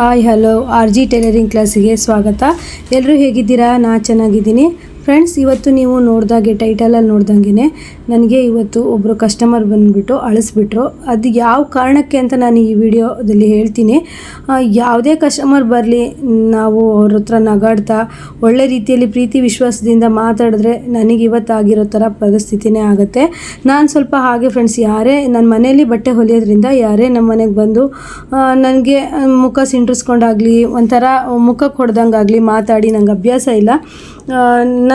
Hi hello R G tailoring ಕ್ಲಾಸಿಗೆ ಸ್ವಾಗತ. ಎಲ್ಲರೂ ಹೇಗಿದ್ದೀರಾ? ನಾ ಚೆನ್ನಾಗಿದ್ದೀನಿ. ಫ್ರೆಂಡ್ಸ್ ಇವತ್ತು ನೀವು ನೋಡ್ದಾಗೆ ಟೈಟಲಲ್ಲಿ ನೋಡ್ದಂಗೆ ನನಗೆ ಇವತ್ತು ಒಬ್ಬರು ಕಸ್ಟಮರ್ ಬಂದುಬಿಟ್ಟು ಅಳಿಸ್ಬಿಟ್ರು. ಅದು ಯಾವ ಕಾರಣಕ್ಕೆ ಅಂತ ನಾನು ಈ ವಿಡಿಯೋದಲ್ಲಿ ಹೇಳ್ತೀನಿ. ಯಾವುದೇ ಕಸ್ಟಮರ್ ಬರಲಿ, ನಾವು ಅವ್ರ ಹತ್ರ ನಗಾಡ್ತಾ, ಒಳ್ಳೆ ರೀತಿಯಲ್ಲಿ ಪ್ರೀತಿ ವಿಶ್ವಾಸದಿಂದ ಮಾತಾಡಿದ್ರೆ ನನಗೆ ಇವತ್ತಾಗಿರೋ ಥರ ಪರಿಸ್ಥಿತಿನೇ ಆಗುತ್ತೆ. ನಾನು ಸ್ವಲ್ಪ ಹಾಗೆ ಫ್ರೆಂಡ್ಸ್ ಯಾರೇ ನನ್ನ ಮನೆಯಲ್ಲಿ ಬಟ್ಟೆ ಹೊಲಿಯೋದ್ರಿಂದ, ಯಾರೇ ನಮ್ಮ ಮನೆಗೆ ಬಂದು ನನಗೆ ಮುಖ ಸಿಂಟ್ರಿಸ್ಕೊಂಡಾಗಲಿ, ಒಂಥರ ಮುಖಕ್ಕೆ ಹೊಡೆದಂಗಾಗಲಿ ಮಾತಾಡಿ ನಂಗೆ ಅಭ್ಯಾಸ ಇಲ್ಲ.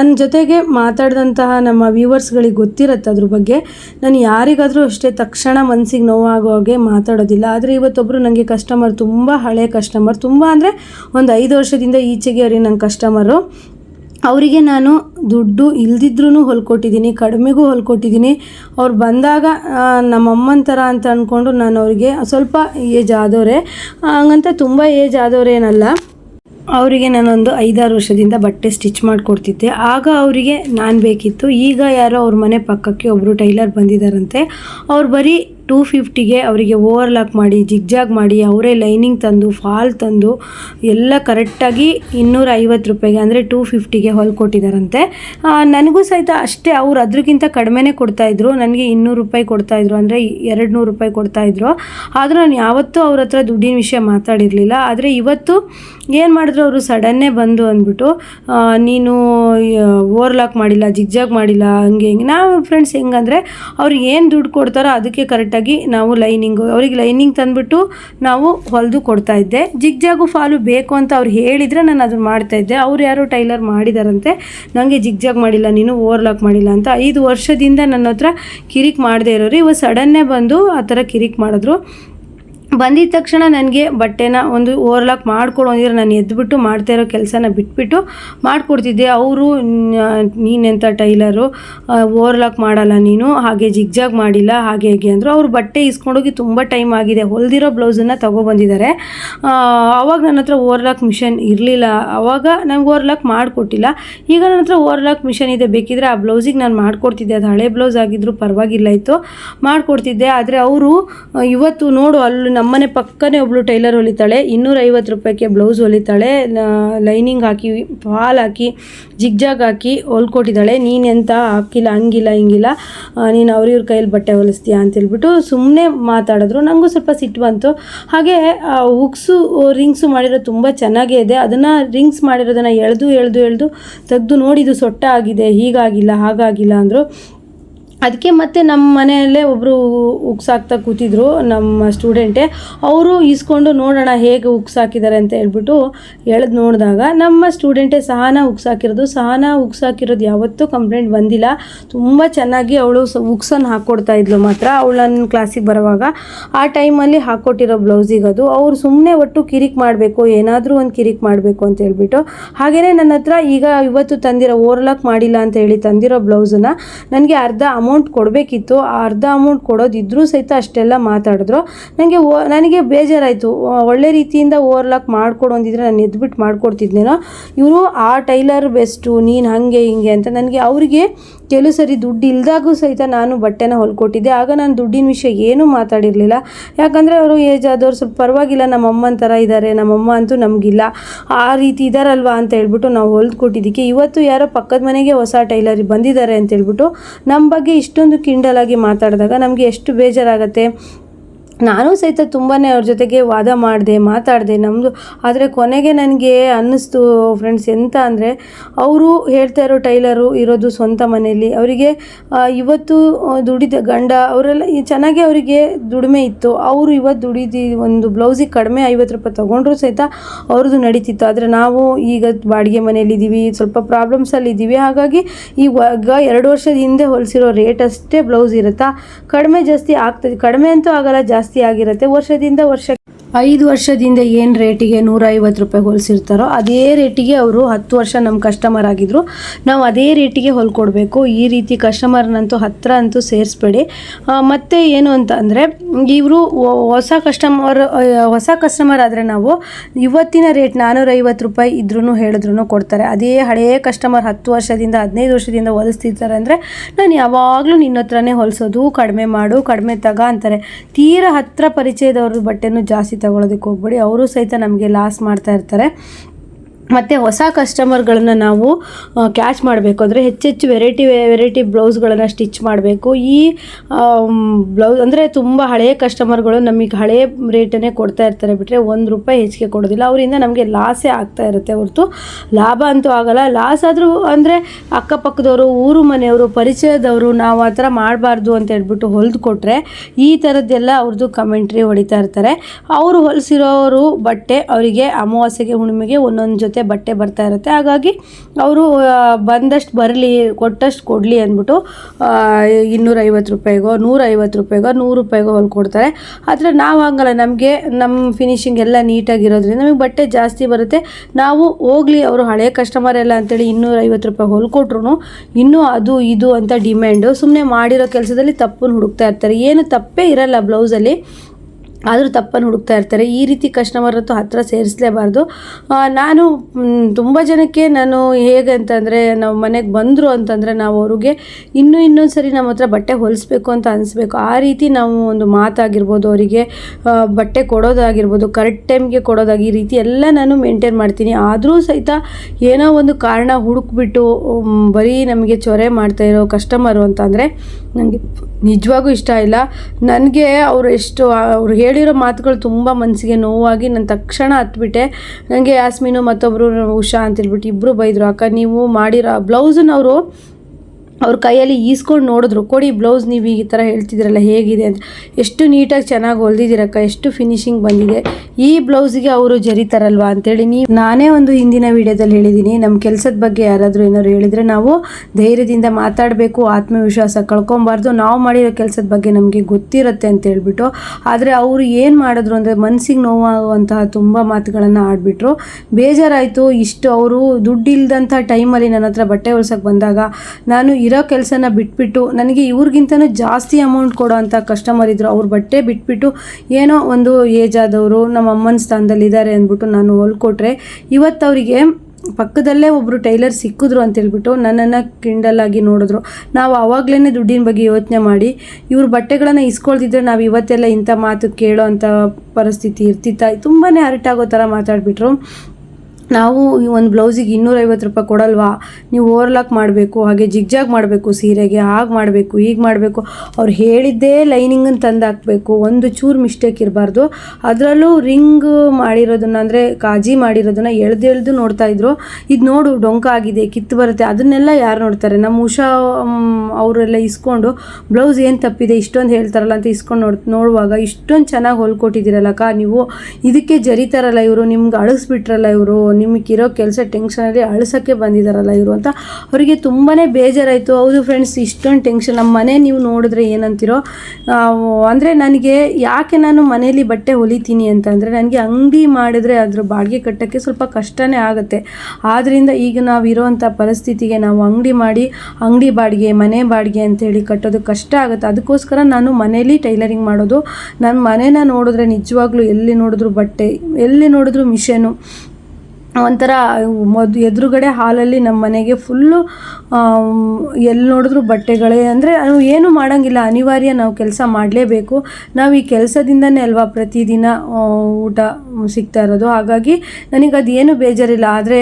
ನನ್ನ ಜೊತೆಗೆ ಮಾತಾಡಿದಂತಹ ನಮ್ಮ ವ್ಯೂವರ್ಸ್ಗಳಿಗೆ ಗೊತ್ತಿರುತ್ತೆ ಅದ್ರ ಬಗ್ಗೆ. ನಾನು ಯಾರಿಗಾದರೂ ಅಷ್ಟೇ ತಕ್ಷಣ ಮನಸ್ಸಿಗೆ ನೋವಾಗೋ ಹಾಗೆ ಮಾತಾಡೋದಿಲ್ಲ. ಆದರೆ ಇವತ್ತೊಬ್ಬರು ನನಗೆ ಕಸ್ಟಮರ್ ತುಂಬ ಹಳೆ ಕಸ್ಟಮರ್ ತುಂಬ ಅಂದರೆ ಒಂದು ಐದು ವರ್ಷದಿಂದ ಈಚೆಗೆ ಅವ್ರಿಗೆ ನನ್ನ ಕಸ್ಟಮರು ಅವರಿಗೆ ನಾನು ದುಡ್ಡು ಇಲ್ದಿದ್ರೂ ಹೊಲ್ಕೊಟ್ಟಿದ್ದೀನಿ ಕಡಿಮೆಗೂ ಹೊಲ್ಕೊಟ್ಟಿದ್ದೀನಿ ಅವ್ರು ಬಂದಾಗ ನಮ್ಮಮ್ಮನ ಥರ ಅಂತ ಅಂದ್ಕೊಂಡು ನಾನು ಅವರಿಗೆ ಸ್ವಲ್ಪ ಏಜ್ ಆದವರೇ. ಹಂಗಂತ ತುಂಬ ಏಜ್ ಆದವರೇನಲ್ಲ. ಅವರಿಗೆ ನಾನೊಂದು ಐದಾರು ವರ್ಷದಿಂದ ಬಟ್ಟೆ ಸ್ಟಿಚ್ ಮಾಡಿಕೊಡ್ತಿದ್ದೆ. ಆಗ ಅವರಿಗೆ ನಾನು ಬೇಕಿತ್ತು. ಈಗ ಯಾರೋ ಅವ್ರ ಮನೆ ಪಕ್ಕಕ್ಕೆ ಒಬ್ಬರು ಟೈಲರ್ ಬಂದಿದ್ದಾರಂತೆ ಅವ್ರು ಬರೀ ಟೂ ಫಿಫ್ಟಿಗೆ ಅವರಿಗೆ ಓವರ್ಲಾಕ್ ಮಾಡಿ, ಜಿಗ್ಜಾಗ್ ಮಾಡಿ, ಅವರೇ ಲೈನಿಂಗ್ ತಂದು, ಫಾಲ್ ತಂದು, ಎಲ್ಲ ಕರೆಕ್ಟಾಗಿ ಇನ್ನೂರ ಐವತ್ತು ರೂಪಾಯಿಗೆ, ಅಂದರೆ ಟೂ ಫಿಫ್ಟಿಗೆ ಹೊಲ್ಕೊಟ್ಟಿದ್ದಾರಂತೆ ನನಗೂ ಸಹಿತ ಅಷ್ಟೇ ಅವ್ರು ಅದಕ್ಕಿಂತ ಕಡಿಮೆನೇ ಕೊಡ್ತಾಯಿದ್ರು ನನಗೆ ಇನ್ನೂರು ರೂಪಾಯಿ ಕೊಡ್ತಾಯಿದ್ರು ಅಂದರೆ ಎರಡು ನೂರು ರೂಪಾಯಿ ಕೊಡ್ತಾಯಿದ್ರು ಆದರೂ ನಾನು ಯಾವತ್ತೂ ಅವ್ರ ಹತ್ರ ದುಡ್ಡಿನ ವಿಷಯ ಮಾತಾಡಿರಲಿಲ್ಲ. ಆದರೆ ಇವತ್ತು ಏನು ಮಾಡಿದ್ರು ಅವರು? ಸಡನ್ನೇ ಬಂದು ಅಂದ್ಬಿಟ್ಟು ನೀನು ಓವರ್ಲಾಕ್ ಮಾಡಿಲ್ಲ, ಜಿಗ್ಜಾಗ್ ಮಾಡಿಲ್ಲ, ಹಂಗೆ ಹಿಂಗೆ. ನಾವು ಫ್ರೆಂಡ್ಸ್ ಹೆಂಗಂದರೆ ಅವ್ರಿಗೆ ಏನು ದುಡ್ಡು ಕೊಡ್ತಾರೋ ಅದಕ್ಕೆ ಕರೆಕ್ಟಾಗಿ ನಾವು ಲೈನಿಂಗು. ಅವ್ರಿಗೆ ಲೈನಿಂಗ್ ತಂದುಬಿಟ್ಟು ನಾವು ಹೊಲಿದು ಕೊಡ್ತಾ ಇದ್ದೆ. ಜಿಗ್ಜಾಗು ಫಾಲು ಬೇಕು ಅಂತ ಅವ್ರು ಹೇಳಿದರೆ ನಾನು ಅದನ್ನು ಮಾಡ್ತಾ ಇದ್ದೆ. ಅವ್ರು ಯಾರೋ ಟೈಲರ್ ಮಾಡಿದಾರಂತೆ. ನನಗೆ ಜಿಗ್ ಜಾಗ್ ಮಾಡಿಲ್ಲ, ನೀನು ಓವರ್ಲಾಕ್ ಮಾಡಿಲ್ಲ ಅಂತ. ಐದು ವರ್ಷದಿಂದ ನನ್ನ ಹತ್ರ ಕಿರಿಕ್ ಮಾಡದೇ ಇರೋರು. ಇವಾಗ ಸಡನ್ನೇ ಬಂದು ಆ ಥರ ಕಿರಿಕ್ ಮಾಡಿದ್ರು. ಬಂದಿದ ತಕ್ಷಣ ನನಗೆ ಬಟ್ಟೆನ ಒಂದು ಓವರ್ಲಾಕ್ ಮಾಡ್ಕೊಳ್ಳೋ ಅಂದಿದ್ರೆ ನಾನು ಎದ್ದುಬಿಟ್ಟು ಮಾಡ್ತಾ ಇರೋ ಕೆಲಸನ ಬಿಟ್ಬಿಟ್ಟು ಮಾಡಿಕೊಡ್ತಿದ್ದೆ. ಅವರು ನೀನೆಂಥ ಟೈಲರು ಓವರ್ಲಾಕ್ ಮಾಡಲ್ಲ ನೀನು, ಹಾಗೆ ಜಿಗ್ಜಾಗ್ ಮಾಡಿಲ್ಲ, ಹಾಗೆ ಹೇಗೆ ಅಂದರು. ಅವರು ಬಟ್ಟೆ ಇಸ್ಕೊಂಡೋಗಿ ತುಂಬ ಟೈಮ್ ಆಗಿದೆ. ಹೊಲ್ದಿರೋ ಬ್ಲೌಸನ್ನು ತೊಗೊಬಂದಿದ್ದಾರೆ ಆವಾಗ ನನ್ನ ಹತ್ರ ಓವರ್ಲಾಕ್ ಮಿಷನ್ ಇರಲಿಲ್ಲ. ಆವಾಗ ನನಗೆ ಓವರ್ಲಾಕ್ ಮಾಡಿಕೊಟ್ಟಿಲ್ಲ. ಈಗ ನನ್ನ ಹತ್ರ ಓವರ್ಲಾಕ್ ಮಿಷನ್ ಇದೆ. ಬೇಕಿದ್ರೆ ಆ ಬ್ಲೌಸಿಗೆ ನಾನು ಮಾಡಿಕೊಡ್ತಿದ್ದೆ. ಅದು ಹಳೆ ಬ್ಲೌಸ್ ಆಗಿದ್ರು ಪರವಾಗಿಲ್ಲ ಇತ್ತು ಮಾಡಿಕೊಡ್ತಿದ್ದೆ. ಆದರೆ ಅವರು ಇವತ್ತು ನೋಡು, ಅಲ್ಲಿ ನಮ್ಮನೆ ಪಕ್ಕನೆ ಒಬ್ಳು ಟೈಲರ್ ಹೊಲಿತಾಳೆ, ಇನ್ನೂರೈವತ್ತು ರೂಪಾಯಿಗೆ ಬ್ಲೌಸ್ ಹೊಲಿತಾಳೆ ಲೈನಿಂಗ್ ಹಾಕಿ ಫಾಲ್ ಹಾಕಿ, ಜಿಗ್ಜಾಗ್ ಹಾಕಿ ಹೊಲ್ಕೊಟ್ಟಿದ್ದಾಳೆ. ನೀನೆಂತ ಹಾಕಿಲ್ಲ, ಹಂಗಿಲ್ಲ, ಹಿಂಗಿಲ್ಲ ನೀನು ಅವ್ರಿವ್ರ ಕೈಯಲ್ಲಿ ಬಟ್ಟೆ ಹೊಲಿಸ್ತೀಯಾ ಅಂತ ಹೇಳ್ಬಿಟ್ಟು ಸುಮ್ಮನೆ ಮಾತಾಡಿದ್ರು. ನನಗೂ ಸ್ವಲ್ಪ ಸಿಟ್ಟು ಬಂತು. ಹಾಗೆ ಹುಕ್ಸು ರಿಂಗ್ಸು ಮಾಡಿರೋದು ತುಂಬ ಚೆನ್ನಾಗೇ ಇದೆ. ಅದನ್ನು ರಿಂಗ್ಸ್ ಮಾಡಿರೋದನ್ನು ಎಳೆದು ಎಳೆದು ಎಳೆದು ತೆಗೆದು ನೋಡಿದು ಸೊಟ್ಟ ಆಗಿದೆ ಹೀಗಾಗಿಲ್ಲ, ಹಾಗಾಗಿಲ್ಲ ಅಂದರು. ಅದಕ್ಕೆ ಮತ್ತೆ ನಮ್ಮ ಮನೆಯಲ್ಲೇ ಒಬ್ಬರು ಉಕ್ಸಾಕ್ತಾ ಕೂತಿದ್ರು ನಮ್ಮ ಸ್ಟೂಡೆಂಟೇ ಅವರು ಇಸ್ಕೊಂಡು ನೋಡೋಣ ಹೇಗೆ ಉಕ್ಸಾಕಿದ್ದಾರೆ ಅಂತ ಹೇಳ್ಬಿಟ್ಟು ಎಳೆದು ನೋಡಿದಾಗ ನಮ್ಮ ಸ್ಟೂಡೆಂಟೇ ಸಹನ ಉಕ್ಸಾಕಿರೋದು. ಸಹನ ಉಕ್ಸಾಕಿರೋದು ಯಾವತ್ತೂ ಕಂಪ್ಲೇಂಟ್ ಬಂದಿಲ್ಲ. ತುಂಬ ಚೆನ್ನಾಗಿ ಅವಳು ಉಕ್ಸನ್ನು ಹಾಕ್ಕೊಡ್ತಾ ಇದ್ಲು ಮಾತ್ರ. ಅವಳು ನನ್ನ ಕ್ಲಾಸಿಗೆ ಬರುವಾಗ ಆ ಟೈಮಲ್ಲಿ ಹಾಕ್ಕೊಟ್ಟಿರೋ ಬ್ಲೌಸಿಗೆ ಅದು. ಅವ್ರು ಸುಮ್ಮನೆ ಒಟ್ಟು ಕಿರಿಕ್ ಮಾಡಬೇಕು, ಏನಾದರೂ ಒಂದು ಕಿರಿಕ್ ಮಾಡಬೇಕು ಅಂತ ಹೇಳ್ಬಿಟ್ಟು. ಹಾಗೆಯೇ ನನ್ನ ಹತ್ರ ಈಗ ಇವತ್ತು ತಂದಿರೋ ಓವರ್ಲಾಕ್ ಮಾಡಿಲ್ಲ ಅಂತ ಹೇಳಿ ತಂದಿರೋ ಬ್ಲೌಸನ್ನು ನನಗೆ ಅರ್ಧ ಅಮೌಂಟ್ ಕೊಡಬೇಕಿತ್ತು, ಆ ಅರ್ಧ ಅಮೌಂಟ್ ಕೊಡೋದಿದ್ರೂ ಸಹಿತ ಅಷ್ಟೆಲ್ಲ ಮಾತಾಡಿದ್ರು. ನನಗೆ ಓ, ನನಗೆ ಬೇಜಾರಾಯಿತು. ಒಳ್ಳೆ ರೀತಿಯಿಂದ ಓವರ್ಲಾಕ್ ಮಾಡ್ಕೊಡು ಅಂದಿದ್ರೆ ನಾನು ಎದ್ಬಿಟ್ಟು ಮಾಡ್ಕೊಡ್ತಿದ್ನೇನೋ. ಇವರು, ಆ ಟೈಲರ್ ಬೆಸ್ಟು ನೀನು ಹಾಗೆ ಹಿಂಗೆ ಅಂತ. ನನಗೆ ಅವರಿಗೆ ಕೆಲವು ಸರಿ ದುಡ್ಡು ಇಲ್ದಾಗೂ ಸಹಿತ ನಾನು ಬಟ್ಟೆನ ಹೊಲ್ಕೊಟ್ಟಿದ್ದೆ. ಆಗ ನಾನು ದುಡ್ಡಿನ ವಿಷಯ ಏನೂ ಮಾತಾಡಿರಲಿಲ್ಲ. ಯಾಕಂದರೆ ಅವರು ಏಜ್ ಆದವ್ರು ಸ್ವಲ್ಪ ಪರವಾಗಿಲ್ಲ ನಮ್ಮ ಅಮ್ಮನ ಥರ ಇದ್ದಾರೆ ನಮ್ಮಮ್ಮ ಅಂತೂ ನಮಗಿಲ್ಲ. ಆ ರೀತಿ ಇದ್ದಾರಲ್ವಾ ಅಂತ ಹೇಳ್ಬಿಟ್ಟು ನಾವು ಹೊಲ್ದು ಕೊಟ್ಟಿದ್ದಕ್ಕೆ ಇವತ್ತು ಯಾರೋ ಪಕ್ಕದ ಮನೆಗೆ ಹೊಸ ಟೈಲರಿಗೆ ಬಂದಿದ್ದಾರೆ ಅಂತ ಹೇಳ್ಬಿಟ್ಟು ನಮ್ಮ ಬಗ್ಗೆ ಇಷ್ಟೊಂದು ಕಿಂಡಲಾಗಿ ಮಾತಾಡಿದಾಗ ನಮಗೆ ಎಷ್ಟು ಬೇಜಾರಾಗತ್ತೆ. ನಾನು ಸಹಿತ ತುಂಬಾ ಅವ್ರ ಜೊತೆಗೆ ವಾದ ಮಾಡಿದೆ, ಮಾತಾಡಿದೆ ನಮ್ಮದು ಆದರೆ ಕೊನೆಗೆ ನನಗೆ ಅನ್ನಿಸ್ತು ಫ್ರೆಂಡ್ಸ್ ಎಂತ ಅಂದರೆ ಅವರು ಹೇಳ್ತಾ ಇರೋ ಟೈಲರು ಇರೋದು ಸ್ವಂತ ಮನೆಯಲ್ಲಿ. ಅವರಿಗೆ ಇವತ್ತು ದುಡಿದ ಗಂಡ, ಅವರೆಲ್ಲ ಚೆನ್ನಾಗಿ ಅವರಿಗೆ ದುಡಿಮೆ ಇತ್ತು. ಅವರು ಇವತ್ತು ದುಡಿದು ಒಂದು ಬ್ಲೌಸಿಗೆ ಕಡಿಮೆ ಐವತ್ತು ರೂಪಾಯಿ ತೊಗೊಂಡ್ರು ಸಹಿತ ಅವ್ರದ್ದು ನಡೀತಿತ್ತು. ಆದರೆ ನಾವು ಈಗ ಬಾಡಿಗೆ ಮನೆಯಲ್ಲಿದ್ದೀವಿ ಸ್ವಲ್ಪ ಪ್ರಾಬ್ಲಮ್ಸಲ್ಲಿ ಇದ್ದೀವಿ ಹಾಗಾಗಿ ಇವಾಗ ಎರಡು ವರ್ಷದ ಹಿಂದೆ ಹೊಲಿಸಿರೋ ರೇಟ್ ಅಷ್ಟೇ ಬ್ಲೌಸ್ ಇರುತ್ತಾ? ಕಡಿಮೆ ಜಾಸ್ತಿ ಆಗ್ತದೆ. ಕಡಿಮೆ ಅಂತೂ ಆಗಲ್ಲ, ಜಾಸ್ತಿ ಆಗಿರುತ್ತೆ. ವರ್ಷದಿಂದ ವರ್ಷ ಐದು ವರ್ಷದಿಂದ ಏನು ರೇಟಿಗೆ ನೂರ ಐವತ್ತು ರೂಪಾಯಿ ಹೊಲಿಸಿರ್ತಾರೋ ಅದೇ ರೇಟಿಗೆ ಅವರು ಹತ್ತು ವರ್ಷ ನಮ್ಮ ಕಸ್ಟಮರ್ ಆಗಿದ್ರು. ನಾವು ಅದೇ ರೇಟಿಗೆ ಹೊಲ್ಕೊಡ್ಬೇಕು. ಈ ರೀತಿ ಕಸ್ಟಮರ್ನಂತೂ ಹತ್ತಿರ ಅಂತೂ ಸೇರಿಸ್ಬೇಡಿ. ಮತ್ತು ಏನು ಅಂತ ಅಂದರೆ, ಇವರು ಹೊಸ ಕಸ್ಟಮರ್ ಹೊಸ ಕಸ್ಟಮರ್ ಆದರೆ ನಾವು ಇವತ್ತಿನ ರೇಟ್ ನಾನ್ನೂರೈವತ್ತು ರೂಪಾಯಿ ಇದ್ರೂ ಹೇಳಿದ್ರು ಕೊಡ್ತಾರೆ. ಅದೇ ಹಳೆಯ ಕಸ್ಟಮರ್ ಹತ್ತು ವರ್ಷದಿಂದ, ಹದಿನೈದು ವರ್ಷದಿಂದ ಹೊಲಿಸ್ತಿರ್ತಾರೆ ಅಂದರೆ ನಾನು ಯಾವಾಗಲೂ ನಿನ್ನ ಹತ್ರನೇ ಹೊಲಿಸೋದು, ಕಡಿಮೆ ಮಾಡು, ಕಡಿಮೆ ತಗ ಅಂತಾರೆ. ತೀರಾ ಹತ್ತಿರ ಪರಿಚಯದವ್ರ ಬಟ್ಟೆನೂ ಜಾಸ್ತಿ ತಗೊಳ್ಳೋದಕ್ಕೆ ಹೋಗ್ಬೇಡಿ. ಅವರು ಸಹಿತ ನಮಗೆ ಲಾಸ್ ಮಾಡ್ತಾ ಇರ್ತಾರೆ. ಮತ್ತು ಹೊಸ ಕಸ್ಟಮರ್ಗಳನ್ನು ನಾವು ಕ್ಯಾಚ್ ಮಾಡಬೇಕು. ಅಂದರೆ ಹೆಚ್ಚೆಚ್ಚು ವೆರೈಟಿ ವೆರೈಟಿ ಬ್ಲೌಸ್ಗಳನ್ನು ಸ್ಟಿಚ್ ಮಾಡಬೇಕು. ಈ ಬ್ಲೌಸ್ ಅಂದರೆ ತುಂಬ ಹಳೆಯ ಕಸ್ಟಮರ್ಗಳು ನಮಗೆ ಹಳೆಯ ರೇಟನ್ನೇ ಕೊಡ್ತಾ ಇರ್ತಾರೆ. ಬಿಟ್ಟರೆ ಒಂದು ರೂಪಾಯಿ ಹೆಚ್ಚಿಗೆ ಕೊಡೋದಿಲ್ಲ. ಅವರಿಂದ ನಮಗೆ ಲಾಸೇ ಆಗ್ತಾ ಇರುತ್ತೆ. ಹೊರತು ಲಾಭ ಅಂತೂ ಆಗಲ್ಲ. ಲಾಸ್ ಆದರೂ ಅಂದರೆ ಅಕ್ಕಪಕ್ಕದವರು, ಊರು ಮನೆಯವರು, ಪರಿಚಯದವರು ನಾವು ಆ ಥರ ಮಾಡಬಾರ್ದು ಅಂತ ಹೇಳ್ಬಿಟ್ಟು ಹೊಲಿದು ಕೊಟ್ಟರೆ ಈ ಥರದ್ದೆಲ್ಲ ಅವ್ರದ್ದು ಕಮೆಂಟ್ರಿ ಹೊಡಿತಾ ಇರ್ತಾರೆ. ಅವರು ಹೊಲಿಸಿರೋರು ಬಟ್ಟೆ ಅವರಿಗೆ ಅಮಾವಾಸ್ಯೆಗೆ ಹುಣ್ಣಿಮೆಗೆ ಒಂದೊಂದು ಜೊತೆ ಬಟ್ಟೆ ಬರ್ತಾ ಇರುತ್ತೆ. ಹಾಗಾಗಿ ಅವರು ಬಂದಷ್ಟು ಬರಲಿ, ಕೊಟ್ಟಷ್ಟು ಕೊಡಲಿ ಅಂದ್ಬಿಟ್ಟು ಇನ್ನೂರೈವತ್ತು ರೂಪಾಯಿಗೋ, ನೂರೈವತ್ತು ರೂಪಾಯಿಗೋ, ನೂರು ರೂಪಾಯಿಗೋ ಹೊಲ್ಕೊಡ್ತಾರೆ ಆದರೆ ನಾವು ಹಂಗಲ್ಲ, ನಮಗೆ ನಮ್ಮ ಫಿನಿಷಿಂಗ್ ಎಲ್ಲ ನೀಟಾಗಿರೋದ್ರಿಂದ ನಮಗೆ ಬಟ್ಟೆ ಜಾಸ್ತಿ ಬರುತ್ತೆ. ನಾವು ಹೋಗಲಿ, ಅವರು ಹಳೆ ಕಸ್ಟಮರ್ ಎಲ್ಲ ಅಂತೇಳಿ ಇನ್ನೂರೈವತ್ತು ರೂಪಾಯಿ ಹೊಲ್ಕೊಟ್ರು ಇನ್ನೂ ಅದು, ಇದು ಅಂತ ಡಿಮ್ಯಾಂಡು ಸುಮ್ಮನೆ ಮಾಡಿರೋ ಕೆಲಸದಲ್ಲಿ ತಪ್ಪನ್ನು ಹುಡುಕ್ತಾ ಇರ್ತಾರೆ. ಏನು ತಪ್ಪೇ ಇರಲ್ಲ ಬ್ಲೌಸಲ್ಲಿ ಆದರೂ ತಪ್ಪನ್ನು ಹುಡುಕ್ತಾ ಇರ್ತಾರೆ. ಈ ರೀತಿ ಕಸ್ಟಮರ್ ಹತ್ತಿರ ಸೇರಿಸಲೇಬಾರ್ದು. ನಾನು ತುಂಬ ಜನಕ್ಕೆ ನಾನು ಹೇಗೆ ಅಂತಂದರೆ, ನಾವು ಮನೆಗೆ ಬಂದರು ಅಂತಂದರೆ ನಾವು ಅವ್ರಿಗೆ ಇನ್ನೂ ಇನ್ನೊಂದು ಸರಿ ನಮ್ಮ ಹತ್ರ ಬಟ್ಟೆ ಹೊಲಿಸ್ಬೇಕು ಅಂತ ಅನಿಸ್ಬೇಕು. ಆ ರೀತಿ ನಾವು ಒಂದು ಮಾತಾಗಿರ್ಬೋದು, ಅವರಿಗೆ ಬಟ್ಟೆ ಕೊಡೋದಾಗಿರ್ಬೋದು ಕರೆಕ್ಟ್ ಟೈಮ್ಗೆ ಕೊಡೋದಾಗಿ ಈ ರೀತಿ ಎಲ್ಲ ನಾನು ಮೇಂಟೈನ್ ಮಾಡ್ತೀನಿ. ಆದರೂ ಸಹಿತ ಏನೋ ಒಂದು ಕಾರಣ ಹುಡುಕ್ಬಿಟ್ಟು ಬರೀ ನಮಗೆ ಚೊರೆ ಮಾಡ್ತಾ ಇರೋ ಕಸ್ಟಮರು ಅಂತಂದರೆ ನನಗೆ ನಿಜವಾಗೂ ಇಷ್ಟ ಇಲ್ಲ. ನನಗೆ ಅವರು ಎಷ್ಟು, ಅವ್ರು ಹೇಳಿರೋ ಮಾತುಗಳು ತುಂಬ ಮನಸ್ಸಿಗೆ ನೋವಾಗಿ ನಾನು ತಕ್ಷಣ ಹತ್ಬಿಟ್ಟೆ. ನನಗೆ ಯಾಸ್ಮೀನು ಮತ್ತೊಬ್ಬರು ಉಷಾ ಅಂತೇಳ್ಬಿಟ್ಟು ಇಬ್ಬರು ಬೈದರು, ಅಕ್ಕ, ನೀವು ಮಾಡಿರೋ ಬ್ಲೌಸನ್ನು ಅವರು ಅವ್ರ ಕೈಯಲ್ಲಿ ಈಸ್ಕೊಂಡು ನೋಡಿದ್ರು, ಕೊಡಿ ಬ್ಲೌಸ್ ನೀವು ಈ ಥರ ಹೇಳ್ತಿದ್ದೀರಲ್ಲ, ಹೇಗಿದೆ ಅಂತ. ಎಷ್ಟು ನೀಟಾಗಿ ಚೆನ್ನಾಗಿ ಹೊಲ್ದಿದ್ದೀರಕ್ಕ ಎಷ್ಟು ಫಿನಿಶಿಂಗ್ ಬಂದಿದೆ. ಈ ಬ್ಲೌಸಿಗೆ ಅವರು ಜರಿತಾರಲ್ವಾ? ಅಂತೇಳಿ ನೀವು, ನಾನೇ ಒಂದು ಹಿಂದಿನ ವಿಡಿಯೋದಲ್ಲಿ ಹೇಳಿದ್ದೀನಿ ನಮ್ಮ ಕೆಲಸದ ಬಗ್ಗೆ ಯಾರಾದರೂ ಏನಾದ್ರು ಹೇಳಿದರೆ ನಾವು ಧೈರ್ಯದಿಂದ ಮಾತಾಡಬೇಕು, ಆತ್ಮವಿಶ್ವಾಸ ಕಳ್ಕೊಬಾರ್ದು. ನಾವು ಮಾಡಿರೋ ಕೆಲಸದ ಬಗ್ಗೆ ನಮಗೆ ಗೊತ್ತಿರುತ್ತೆ ಅಂತ ಹೇಳ್ಬಿಟ್ಟು. ಆದರೆ ಅವರು ಏನು ಮಾಡಿದ್ರು ಅಂದರೆ ಮನಸ್ಸಿಗೆ ನೋವಾಗುವಂತಹ ತುಂಬ ಮಾತುಗಳನ್ನು ಆಡಿಬಿಟ್ರು. ಬೇಜಾರಾಯಿತು. ಇಷ್ಟು ಅವರು ದುಡ್ಡಿಲ್ದಂಥ ಟೈಮಲ್ಲಿ ನನ್ನ ಹತ್ರ ಬಟ್ಟೆ ಹೊಲ್ಸಕ್ಕೆ ಬಂದಾಗ, ನಾನು ಇರೋ ಕೆಲಸನ ಬಿಟ್ಬಿಟ್ಟು ನನಗೆ ಇವ್ರಿಗಿಂತನೂ ಜಾಸ್ತಿ ಅಮೌಂಟ್ ಕೊಡೋ ಅಂಥ ಕಸ್ಟಮರ್ ಇದ್ದರು ಅವ್ರ ಬಟ್ಟೆ ಬಿಟ್ಬಿಟ್ಟು ಏನೋ ಒಂದು ಏಜ್ ಆದವರು, ನಮ್ಮ ಅಮ್ಮನ ಸ್ಥಾನದಲ್ಲಿ ಇದ್ದಾರೆ ಅಂದ್ಬಿಟ್ಟು ನಾನು ಹೊಲ್ಕೊಟ್ರೆ ಇವತ್ತು ಅವರಿಗೆ ಪಕ್ಕದಲ್ಲೇ ಒಬ್ಬರು ಟೈಲರ್ ಸಿಕ್ಕಿದ್ರು ಅಂತ ಹೇಳ್ಬಿಟ್ಟು ನನ್ನನ್ನು ಕಿಂಡಲಾಗಿ ನೋಡಿದ್ರು. ನಾವು ಆವಾಗಲೇ ದುಡ್ಡಿನ ಬಗ್ಗೆ ಯೋಚನೆ ಮಾಡಿ, ಇವ್ರ ಬಟ್ಟೆಗಳನ್ನು ಇಸ್ಕೊಳ್ತಿದ್ರೆ ನಾವು ಇವತ್ತೆಲ್ಲ ಇಂಥ ಮಾತು ಕೇಳೋ ಅಂಥ ಪರಿಸ್ಥಿತಿ ಇರ್ತಿತ್ತ ತುಂಬಾ ಹರ್ಟ್ ಆಗೋ ಥರ ಮಾತಾಡಿಬಿಟ್ರು. ನಾವು ಈ ಒಂದು ಬ್ಲೌಸಿಗೆ ಇನ್ನೂರೈವತ್ತು ರೂಪಾಯಿ ಕೊಡಲ್ವಾ? ನೀವು ಓವರ್ಲಾಕ್ ಮಾಡಬೇಕು, ಹಾಗೆ ಜಿಗ್ಜಾಗ್ ಮಾಡಬೇಕು ಸೀರೆಗೆ, ಹಾಗೆ ಮಾಡಬೇಕು, ಹೀಗೆ ಮಾಡಬೇಕು. ಅವ್ರು ಹೇಳಿದ್ದೇ ಲೈನಿಂಗನ್ನು ತಂದು ಹಾಕಬೇಕು ಒಂದು ಚೂರು ಮಿಸ್ಟೇಕ್ ಇರಬಾರ್ದು. ಅದರಲ್ಲೂ ರಿಂಗ್ ಮಾಡಿರೋದನ್ನ, ಅಂದರೆ ಕಾಜಿ ಮಾಡಿರೋದನ್ನು ಎಳ್ದು ಎಳ್ದು ನೋಡ್ತಾ ಇದ್ರು. ಇದು ನೋಡು, ಡೊಂಕ ಆಗಿದೆ, ಕಿತ್ತು ಬರುತ್ತೆ. ಅದನ್ನೆಲ್ಲ ಯಾರು ನೋಡ್ತಾರೆ? ನಮ್ಮ ಉಷಾ ಅವರೆಲ್ಲ ಇಸ್ಕೊಂಡು, ಬ್ಲೌಸ್ ಏನು ತಪ್ಪಿದೆ? ಇಷ್ಟೊಂದು ಹೇಳ್ತಾರಲ್ಲ ಅಂತ ಇಸ್ಕೊಂಡು ನೋಡ್, ನೋಡುವಾಗ ಇಷ್ಟೊಂದು ಚೆನ್ನಾಗಿ ಹೊಲ್ಕೊಟ್ಟಿದ್ದೀರಲ್ಲಕ್ಕ ನೀವು? ಇದಕ್ಕೆ ಜರಿತಾರಲ್ಲ ಇವರು, ನಿಮ್ಗೆ ಅಳಿಸ್ಬಿಟ್ರಲ್ಲ ಇವರು? ನಿಮಗಿರೋ ಕೆಲಸ ಟೆನ್ಷನಲ್ಲಿ ಅಳಿಸೋಕ್ಕೆ ಬಂದಿದ್ದಾರಲ್ಲ ಇವರು ಅಂತ. ಅವರಿಗೆ ತುಂಬಾ ಬೇಜಾರಾಯಿತು. ಹೌದು ಫ್ರೆಂಡ್ಸ್ ಇಷ್ಟೊಂದು ಟೆನ್ಷನ್ ನಮ್ಮ ಮನೆ ನೀವು ನೋಡಿದ್ರೆ ಏನಂತೀರೋ ಅಂದರೆ ನನಗೆ ಯಾಕೆ ನಾನು ಮನೆಯಲ್ಲಿ ಬಟ್ಟೆ ಹೊಲಿತೀನಿ ಅಂತಂದರೆ ನನಗೆ ಅಂಗಡಿ ಮಾಡಿದರೆ ಅದ್ರ ಬಾಡಿಗೆ ಕಟ್ಟೋಕ್ಕೆ ಸ್ವಲ್ಪ ಕಷ್ಟನೇ ಆಗುತ್ತೆ. ಆದ್ದರಿಂದ ಈಗ ನಾವು ಇರೋವಂಥ ಪರಿಸ್ಥಿತಿಗೆ ನಾವು ಅಂಗಡಿ ಮಾಡಿ, ಅಂಗಡಿ ಬಾಡಿಗೆ, ಮನೆ ಬಾಡಿಗೆ ಅಂತೇಳಿ ಕಟ್ಟೋದು ಕಷ್ಟ ಆಗುತ್ತೆ. ಅದಕ್ಕೋಸ್ಕರ ನಾನು ಮನೇಲಿ ಟೈಲರಿಂಗ್ ಮಾಡೋದು. ನನ್ನ ಮನೇನ ನೋಡಿದ್ರೆ ನಿಜವಾಗ್ಲೂ ಎಲ್ಲಿ ನೋಡಿದ್ರು ಬಟ್ಟೆ, ಎಲ್ಲಿ ನೋಡಿದ್ರು ಮಿಷನು ಒಂಥರ ಮೊದ್ ಎದುರುಗಡೆ ಹಾಲಲ್ಲಿ ನಮ್ಮ ಮನೆಗೆ ಫುಲ್ಲು ಎಲ್ಲಿ ನೋಡಿದ್ರು ಬಟ್ಟೆಗಳೇ. ಅಂದರೆ ನಾವು ಏನು ಮಾಡೋಂಗಿಲ್ಲ, ಅನಿವಾರ್ಯ ನಾವು ಕೆಲಸ ಮಾಡಲೇಬೇಕು. ನಾವು ಈ ಕೆಲಸದಿಂದನೇ ಅಲ್ವಾ ಪ್ರತಿದಿನ ಊಟ ಸಿಗ್ತಾ ಇರೋದು. ಹಾಗಾಗಿ ನನಗೆ ಅದೇನು ಬೇಜಾರಿಲ್ಲ. ಆದರೆ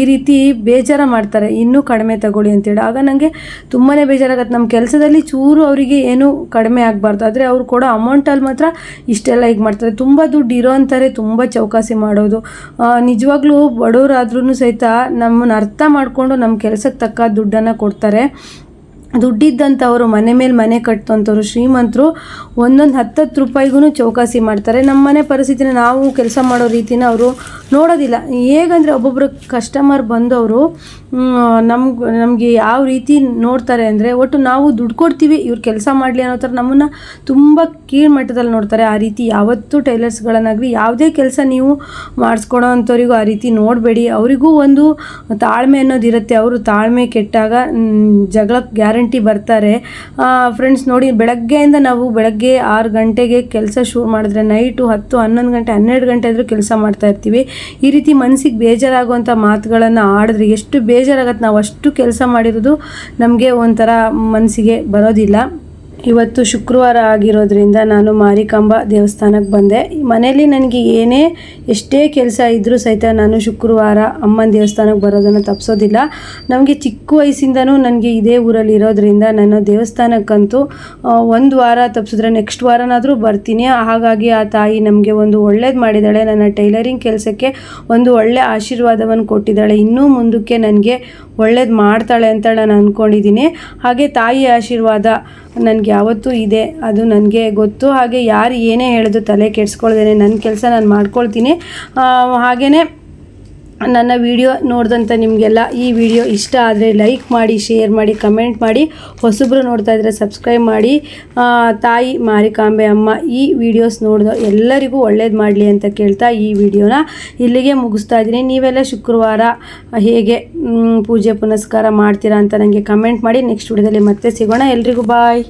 ಈ ರೀತಿ ಬೇಜಾರ ಮಾಡ್ತಾರೆ. ಇನ್ನೂ ಕಡಿಮೆ ತಗೊಳ್ಳಿ ಅಂತೇಳಿ ಆಗ ನನಗೆ ತುಂಬಾ ಬೇಜಾರಾಗತ್ತೆ. ನಮ್ಮ ಕೆಲಸದಲ್ಲಿ ಚೂರು ಅವರಿಗೆ ಏನು ಕಡಿಮೆ ಆಗಬಾರ್ದು. ಆದರೆ ಅವ್ರು ಕೊಡೋ ಅಮೌಂಟಲ್ಲಿ ಮಾತ್ರ ಇಷ್ಟೆಲ್ಲ ಈಗ ಮಾಡ್ತಾರೆ. ತುಂಬ ದುಡ್ಡು ಇರೋ ಅಂತಾರೆ, ತುಂಬ ಚೌಕಾಸಿ ಮಾಡೋದು. ನಿಜವಾಗ್ಲೂ ಬಡವರಾದ್ರೂ ಸಹಿತ ನಮ್ಮನ್ನು ಅರ್ಥ ಮಾಡಿಕೊಂಡು ನಮ್ಮ ಕೆಲಸಕ್ಕೆ ತಕ್ಕ ದುಡ್ಡನ್ನು ಕೊಡ್ತಾರೆ. ದುಡ್ಡಿದ್ದಂಥವರು ಮನೆ ಮೇಲೆ ಮನೆ ಕಟ್ಟುವಂಥವ್ರು ಶ್ರೀಮಂತರು ಒಂದೊಂದು ಹತ್ತತ್ತು ರೂಪಾಯಿಗೂ ಚೌಕಾಸಿ ಮಾಡ್ತಾರೆ. ನಮ್ಮ ಮನೆ ಪರಿಸ್ಥಿತಿನ ನಾವು ಕೆಲಸ ಮಾಡೋ ರೀತಿನ ಅವರು ನೋಡೋದಿಲ್ಲ. ಹೇಗಂದರೆ ಒಬ್ಬೊಬ್ಬರು ಕಸ್ಟಮರ್ ಬಂದವರು ನಮ್ಗೆ ನಮಗೆ ಯಾವ ರೀತಿ ನೋಡ್ತಾರೆ ಅಂದರೆ ಒಟ್ಟು ನಾವು ದುಡ್ಡು ಕೊಡ್ತೀವಿ, ಇವ್ರು ಕೆಲಸ ಮಾಡಲಿ ಅನ್ನೋ ಥರ ನಮ್ಮನ್ನು ತುಂಬ ಕೀಳ್ಮಟ್ಟದಲ್ಲಿ ನೋಡ್ತಾರೆ. ಆ ರೀತಿ ಯಾವತ್ತೂ ಟೈಲರ್ಸ್ಗಳನ್ನಾಗಲಿ ಯಾವುದೇ ಕೆಲಸ ನೀವು ಮಾಡಿಸ್ಕೊಡೋ ಅಂಥವ್ರಿಗೂ ಆ ರೀತಿ ನೋಡಬೇಡಿ. ಅವರಿಗೂ ಒಂದು ತಾಳ್ಮೆ ಅನ್ನೋದು ಇರುತ್ತೆ. ಅವರು ತಾಳ್ಮೆ ಕೆಟ್ಟಾಗ ಜಗಳಕ್ಕೆ ಗ್ಯಾರಂಟಿ ಬರ್ತಾರೆ. ಫ್ರೆಂಡ್ಸ್ ನೋಡಿ, ಬೆಳಗ್ಗೆಯಿಂದ ನಾವು ಬೆಳಗ್ಗೆ ಆರು ಗಂಟೆಗೆ ಕೆಲಸ ಶುರು ಮಾಡಿದ್ರೆ ನೈಟು ಹತ್ತು, ಹನ್ನೊಂದು ಗಂಟೆ, ಹನ್ನೆರಡು ಗಂಟೆ ಆದರೂ ಕೆಲಸ ಮಾಡ್ತಾ ಇರ್ತೀವಿ. ಈ ರೀತಿ ಮನಸ್ಸಿಗೆ ಬೇಜಾರಾಗುವಂಥ ಮಾತುಗಳನ್ನು ಆಡಿದ್ರೆ ಎಷ್ಟು ಬೇಜಾರಾಗತ್ತೆ ನಾವು ಅಷ್ಟು ಕೆಲಸ ಮಾಡಿರೋದು ನಮಗೆ ಒಂಥರ ಮನಸ್ಸಿಗೆ ಬರೋದಿಲ್ಲ. ಇವತ್ತು ಶುಕ್ರವಾರ ಆಗಿರೋದ್ರಿಂದ ನಾನು ಮಾರಿಕಾಂಬ ದೇವಸ್ಥಾನಕ್ಕೆ ಬಂದೆ. ಮನೇಲಿ ನನಗೆ ಏನೇ ಎಷ್ಟೇ ಕೆಲಸ ಇದ್ದರೂ ಸಹಿತ ನಾನು ಶುಕ್ರವಾರ ಅಮ್ಮನ ದೇವಸ್ಥಾನಕ್ಕೆ ಬರೋದನ್ನು ತಪ್ಪಿಸೋದಿಲ್ಲ ನಮಗೆ ಚಿಕ್ಕ ವಯಸ್ಸಿಂದನೂ ನನಗೆ ಇದೇ ಊರಲ್ಲಿ ಇರೋದ್ರಿಂದ ನಾನು ದೇವಸ್ಥಾನಕ್ಕಂತೂ ಒಂದು ವಾರ ತಪ್ಪಿಸಿದ್ರೆ ನೆಕ್ಸ್ಟ್ ವಾರನಾದರೂ ಬರ್ತೀನಿ. ಹಾಗಾಗಿ ಆ ತಾಯಿ ನಮಗೆ ಒಂದು ಒಳ್ಳೇದು ಮಾಡಿದ್ದಾಳೆ ನನ್ನ ಟೈಲರಿಂಗ್ ಕೆಲಸಕ್ಕೆ ಒಂದು ಒಳ್ಳೆ ಆಶೀರ್ವಾದವನ್ನು ಕೊಟ್ಟಿದ್ದಾಳೆ ಇನ್ನೂ ಮುಂದಕ್ಕೆ ನನಗೆ ಒಳ್ಳೇದು ಮಾಡ್ತಾಳೆ ಅಂತ ನಾನು ಅಂದ್ಕೊಂಡಿದ್ದೀನಿ ಹಾಗೆ ತಾಯಿ ಆಶೀರ್ವಾದ ನನಗೆ ಯಾವತ್ತೂ ಇದೆ. ಅದು ನನಗೆ ಗೊತ್ತು. ಹಾಗೆ ಯಾರು ಏನೇ ಹೇಳಿದ್ರು ತಲೆ ಕೆಡಿಸ್ಕೊಳ್ದೇನೆ. ನನ್ನ ಕೆಲಸ ನಾನು ಮಾಡ್ಕೊಳ್ತೀನಿ. ಹಾಗೆಯೇ ನನ್ನ ವಿಡಿಯೋ ನೋಡಿದಂಥ ನಿಮಗೆಲ್ಲ ಈ ವಿಡಿಯೋ ಇಷ್ಟ ಆದರೆ ಲೈಕ್ ಮಾಡಿ ಶೇರ್ ಮಾಡಿ ಕಮೆಂಟ್ ಮಾಡಿ. ಹೊಸಬ್ರು ನೋಡ್ತಾ ಇದ್ದರೆ ಸಬ್ಸ್ಕ್ರೈಬ್ ಮಾಡಿ. ತಾಯಿ ಮಾರಿಕಾಂಬೆ ಅಮ್ಮ, ಈ ವಿಡಿಯೋಸ್ ನೋಡಿದ ಎಲ್ಲರಿಗೂ ಒಳ್ಳೇದು ಮಾಡಲಿ ಅಂತ ಕೇಳ್ತಾ ಈ ವಿಡಿಯೋನ ಇಲ್ಲಿಗೆ ಮುಗಿಸ್ತಾ ಇದ್ದೀನಿ. ನೀವೆಲ್ಲ ಶುಕ್ರವಾರ ಹೇಗೆ ಪೂಜೆ ಪುನಸ್ಕಾರ ಮಾಡ್ತೀರಾ ಅಂತ ನನಗೆ ಕಮೆಂಟ್ ಮಾಡಿ. ನೆಕ್ಸ್ಟ್ ವಿಡಿಯೋದಲ್ಲಿ ಮತ್ತೆ ಸಿಗೋಣ. ಎಲ್ರಿಗೂ ಬಾಯ್